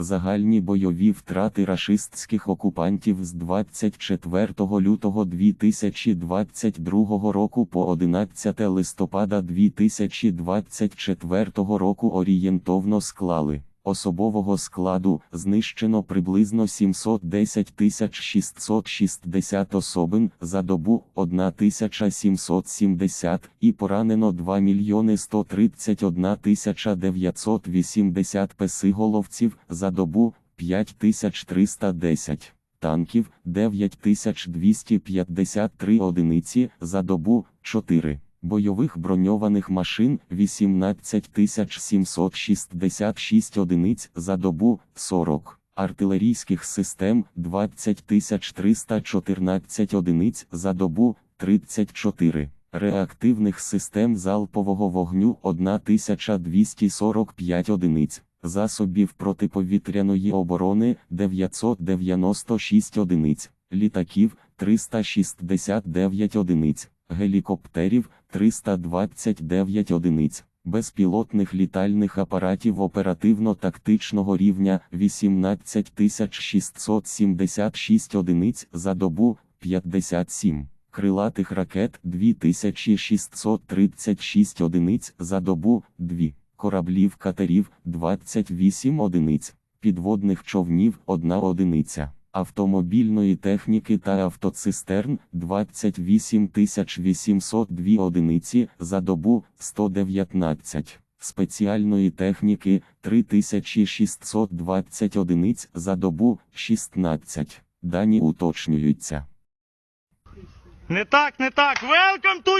Загальні бойові втрати рашистських окупантів з 24 лютого 2022 року по 11 листопада 2024 року орієнтовно склали. Особового складу знищено приблизно 710 660 особин за добу 1770 і поранено 2 мільйони 131 980 песиголовців за добу 5310 танків 9253 одиниці за добу 4 бойових броньованих машин 18766 одиниць за добу 40, артилерійських систем 20314 одиниць за добу 34, реактивних систем залпового вогню 1245 одиниць, засобів протиповітряної оборони 996 одиниць, літаків 369 одиниць гелікоптерів 329 одиниць, безпілотних літальних апаратів оперативно-тактичного рівня 18676 одиниць за добу 57, крилатих ракет 2636 одиниць за добу 2, кораблів катерів 28 одиниць, підводних човнів 1 одиниця автомобільної техніки та автоцистерн 28 802 одиниці за добу 119, спеціальної техніки 3620 одиниць за добу 16. Дані уточнюються. Не так, не так. Welcome to